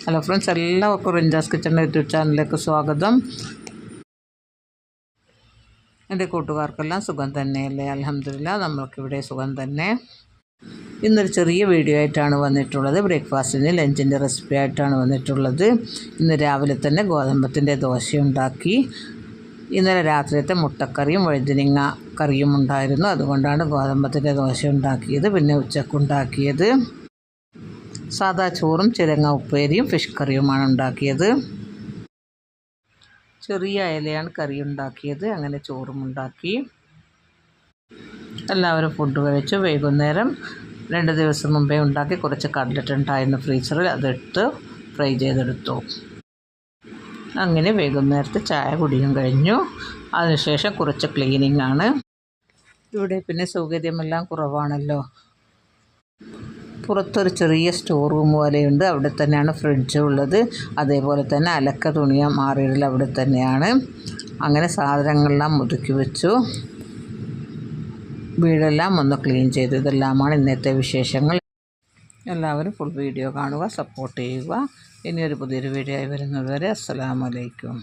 Hello friends എല്ലാവർക്കും റിഞ്ചാസ് കിച്ചണിന്റെ YouTube ചാനലിലേക്ക് സ്വാഗതം. എന്റെ കൂട്ടുകാർക്കെല്ലാം സുഖം തന്നെയല്ലേ? അലഹമില്ല നമ്മൾക്കിവിടെ സുഖം തന്നെ. ഇന്നൊരു ചെറിയ വീഡിയോ ആയിട്ടാണ് വന്നിട്ടുള്ളത്. ബ്രേക്ക്ഫാസ്റ്റിന് ലഞ്ചിന്റെ റെസിപ്പി ആയിട്ടാണ് വന്നിട്ടുള്ളത്. ഇന്ന് രാവിലെ തന്നെ ഗോതമ്പത്തിന്റെ ദോശ ഉണ്ടാക്കി. ഇന്നലെ രാത്രിയത്തെ മുട്ടക്കറിയും വഴുതിനിങ്ങ കറിയും ഉണ്ടായിരുന്നു. അതുകൊണ്ടാണ് ഗോതമ്പത്തിന്റെ ദോശ ഉണ്ടാക്കിയത് പിന്നെ ഉച്ചക്കുണ്ടാക്കിയത്. സാദാ ചോറും ചിരങ്ങ ഉപ്പേരിയും ഫിഷ് കറിയുമാണ് ഉണ്ടാക്കിയത്. ചെറിയ ഇലയാണ് കറി ഉണ്ടാക്കിയത്. അങ്ങനെ ചോറും ഉണ്ടാക്കി. എല്ലാവരും ഫുഡ് കഴിച്ചു. വൈകുന്നേരം രണ്ട് ദിവസം മുമ്പേ ഉണ്ടാക്കി കുറച്ച് കട്ലറ്റ് ഉണ്ടായിരുന്നു ഫ്രീസറിൽ. അതെടുത്ത് ഫ്രൈ ചെയ്തെടുത്തു. അങ്ങനെ വൈകുന്നേരത്തെ ചായ കുടിയും കഴിഞ്ഞു. അതിനുശേഷം കുറച്ച് ക്ലീനിങ് ആണ്. ഇവിടെ പിന്നെ സൗകര്യമെല്ലാം കുറവാണല്ലോ. പുറത്തൊരു ചെറിയ സ്റ്റോർ റൂം പോലെയുണ്ട്. അവിടെ തന്നെയാണ് ഫ്രിഡ്ജ് ഉള്ളത്. അതേപോലെ തന്നെ അലക്ക തുണിയ മാറിയിടൽ അവിടെ തന്നെയാണ്. അങ്ങനെ സാധനങ്ങളെല്ലാം ഒതുക്കി വെച്ചു. വീടെല്ലാം ഒന്ന് ക്ലീൻ ചെയ്തു. ഇതെല്ലാമാണ് ഇന്നത്തെ വിശേഷങ്ങൾ. എല്ലാവരും ഫുൾ വീഡിയോ കാണുക സപ്പോർട്ട് ചെയ്യുക. ഇനിയൊരു പുതിയൊരു വീഡിയോ ആയി വരുന്നതുവരെ അസ്സലാമലൈക്കും